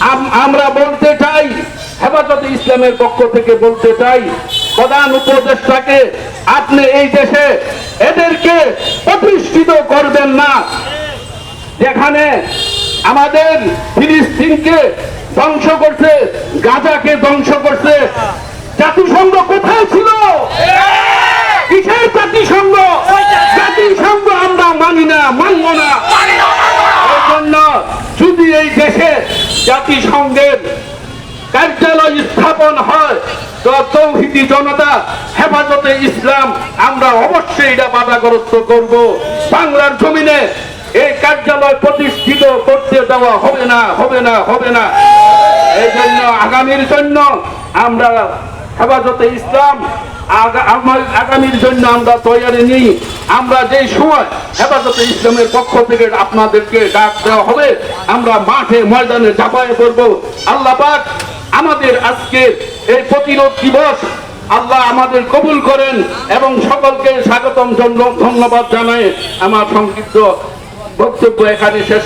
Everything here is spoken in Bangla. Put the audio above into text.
আম- আমরা বলতে চাই, হেফাজতে ইসলামের পক্ষ থেকে বলতে চাই, প্রধান উপদেষ্টাকে, আপনি এই দেশে এদেরকে প্রতিষ্ঠিত করবেন না। যেখানে আমাদের ফিলিস্তিনকে ধ্বংস করছে, গাজাকে ধ্বংস করছে, জাতিসংঘ কোথায় ছিল কিসের জাতিসংঘ জাতিসংঘ আমরা মানি না মানব না এই জন্য যদি এই দেশে জাতিসংঘের কার্যালয় স্থাপন হয় তো তৌহিদি জনতা হেফাজতে ইসলাম, আমরা অবশ্যই এটা বাধাগ্রস্ত করব। বাংলার জমিনে এই কার্যালয় প্রতিষ্ঠিত করতে দেওয়া হবে না হবে না হবে না। এই জন্য আগামীর জন্য আমরা হেফাজতে ইসলাম আগামীর জন্য আমরা তৈরি নেই। আমরা যে সময় হেফাজতে ইসলামের পক্ষ থেকে আপনাদেরকে ডাক দেওয়া হবে আমরা মাঠে ময়দানে ঝাঁপায় করব। আল্লাহ পাক আমাদের আজকে এই প্রতিরোধ দিবস আল্লাহ আমাদের কবুল করেন এবং সকলকে স্বাগতম ধন্যবাদ জানাই আমার সংক্ষিপ্ত বক্তব্য এখানে শেষ